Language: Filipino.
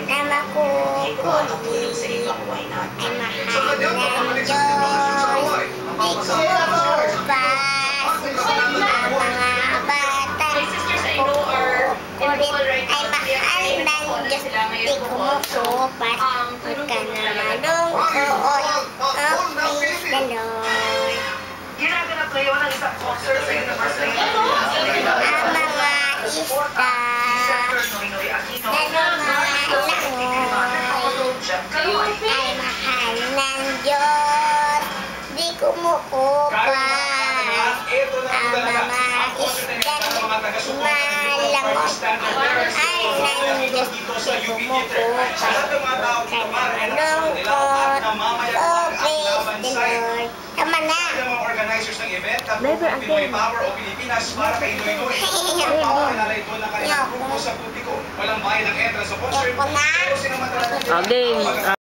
na makukuli ay mahal ng Diyos. Di kumupas ang mga batang kulit ay mahal ng Diyos. Di kumukupas huwag ka na malungkot. Oh, praise the Lord. Ginaganap ngayon ang isang concert Di kumukupas ang mga isdang malangot. Ay ng Diyos di kumukupas. Huwag ka na malungkot. Oh, praise the Lord. Tama na. ng Pinoy again. Power o Pilipinas para kay Noynoy. Ang na rin ng kanilang grupo sa publiko. Walang bayad ang entrance sa concert. Na. Pero sinamantala ang